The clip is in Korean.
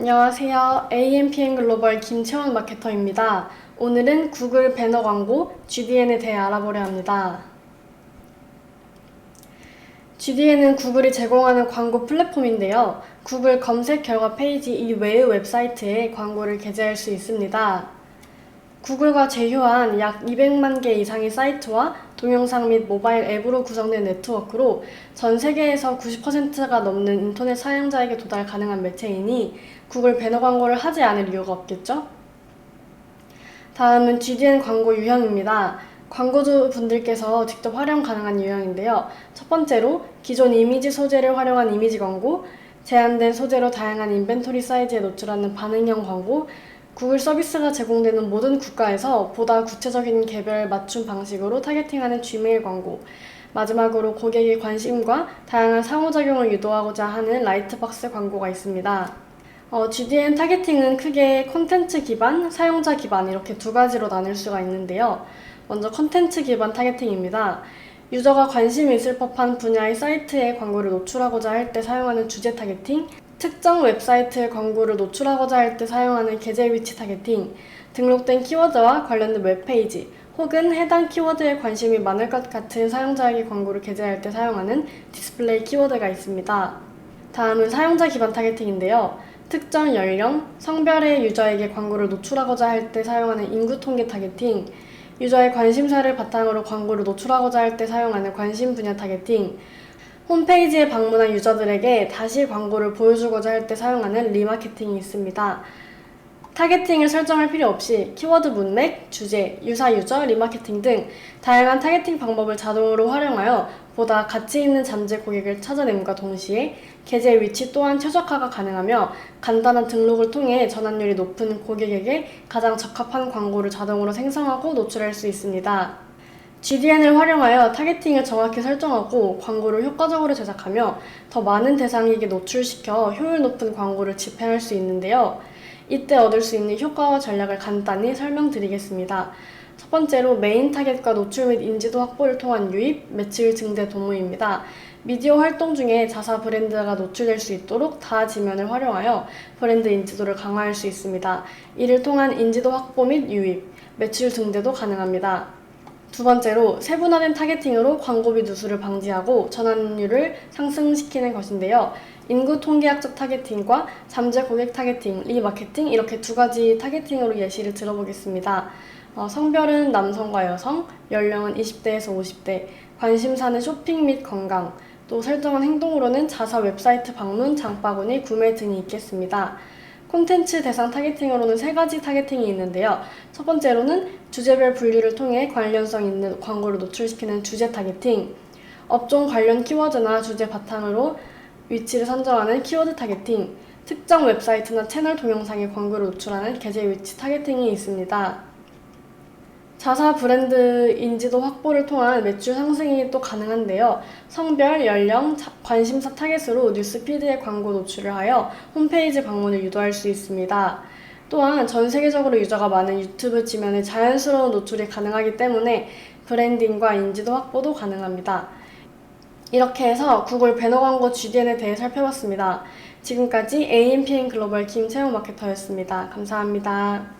안녕하세요. AMPN 글로벌 김채원 마케터입니다. 오늘은 구글 배너 광고 GDN에 대해 알아보려 합니다. GDN은 구글이 제공하는 광고 플랫폼인데요. 구글 검색 결과 페이지 이외의 웹사이트에 광고를 게재할 수 있습니다. 구글과 제휴한 약 200만 개 이상의 사이트와 동영상 및 모바일 앱으로 구성된 네트워크로 전 세계에서 90%가 넘는 인터넷 사용자에게 도달 가능한 매체이니 구글 배너 광고를 하지 않을 이유가 없겠죠? 다음은 GDN 광고 유형입니다. 광고주 분들께서 직접 활용 가능한 유형인데요. 첫 번째로 기존 이미지 소재를 활용한 이미지 광고, 제한된 소재로 다양한 인벤토리 사이즈에 노출하는 반응형 광고, 구글 서비스가 제공되는 모든 국가에서 보다 구체적인 개별 맞춤 방식으로 타겟팅하는 Gmail 광고, 마지막으로 고객의 관심과 다양한 상호작용을 유도하고자 하는 라이트박스 광고가 있습니다. 어, GDN 타겟팅은 크게 콘텐츠 기반, 사용자 기반 이렇게 두 가지로 나눌 수가 있는데요. 먼저 콘텐츠 기반 타겟팅입니다. 유저가 관심이 있을 법한 분야의 사이트에 광고를 노출하고자 할 때 사용하는 주제 타겟팅, 특정 웹사이트에 광고를 노출하고자 할 때 사용하는 계정 위치 타겟팅, 등록된 키워드와 관련된 웹페이지, 혹은 해당 키워드에 관심이 많을 것 같은 사용자에게 광고를 게재할 때 사용하는 디스플레이 키워드가 있습니다. 다음은 사용자 기반 타겟팅인데요. 특정 연령, 성별의 유저에게 광고를 노출하고자 할 때 사용하는 인구 통계 타겟팅, 유저의 관심사를 바탕으로 광고를 노출하고자 할 때 사용하는 관심 분야 타겟팅, 홈페이지에 방문한 유저들에게 다시 광고를 보여주고자 할 때 사용하는 리마케팅이 있습니다. 타겟팅을 설정할 필요 없이 키워드 문맥, 주제, 유사 유저, 리마케팅 등 다양한 타겟팅 방법을 자동으로 활용하여 보다 가치 있는 잠재 고객을 찾아냄과 동시에 계좌 위치 또한 최적화가 가능하며 간단한 등록을 통해 전환율이 높은 고객에게 가장 적합한 광고를 자동으로 생성하고 노출할 수 있습니다. GDN을 활용하여 타겟팅을 정확히 설정하고 광고를 효과적으로 제작하며 더 많은 대상에게 노출시켜 효율 높은 광고를 집행할 수 있는데요. 이때 얻을 수 있는 효과와 전략을 간단히 설명드리겠습니다. 첫 번째로 메인 타겟과 노출 및 인지도 확보를 통한 유입, 매출 증대 도모입니다. 미디어 활동 중에 자사 브랜드가 노출될 수 있도록 다 지면을 활용하여 브랜드 인지도를 강화할 수 있습니다. 이를 통한 인지도 확보 및 유입, 매출 증대도 가능합니다. 두 번째로 세분화된 타겟팅으로 광고비 누수를 방지하고 전환율을 상승시키는 것인데요. 인구 통계학적 타겟팅과 잠재 고객 타겟팅, 리마케팅 이렇게 두 가지 타겟팅으로 예시를 들어보겠습니다. 어, 성별은 남성과 여성, 연령은 20대에서 50대, 관심사는 쇼핑 및 건강, 또 설정한 행동으로는 자사 웹사이트 방문, 장바구니, 구매 등이 있겠습니다. 콘텐츠 대상 타겟팅으로는 세 가지 타겟팅이 있는데요. 첫 번째로는 주제별 분류를 통해 관련성 있는 광고를 노출시키는 주제 타겟팅, 업종 관련 키워드나 주제 바탕으로 위치를 선정하는 키워드 타겟팅, 특정 웹사이트나 채널 동영상에 광고를 노출하는 계정 위치 타겟팅이 있습니다. 자사 브랜드 인지도 확보를 통한 매출 상승이 또 가능한데요. 성별, 연령, 자- 관심사 타겟으로 뉴스피드에 광고 노출을 하여 홈페이지 방문을 유도할 수 있습니다. 또한 전 세계적으로 유저가 많은 유튜브 지면에 자연스러운 노출이 가능하기 때문에 브랜딩과 인지도 확보도 가능합니다. 이렇게 해서 구글 배너 광고 GDN에 대해 살펴봤습니다. 지금까지 AMPN 글로벌 김채영 마케터였습니다. 감사합니다.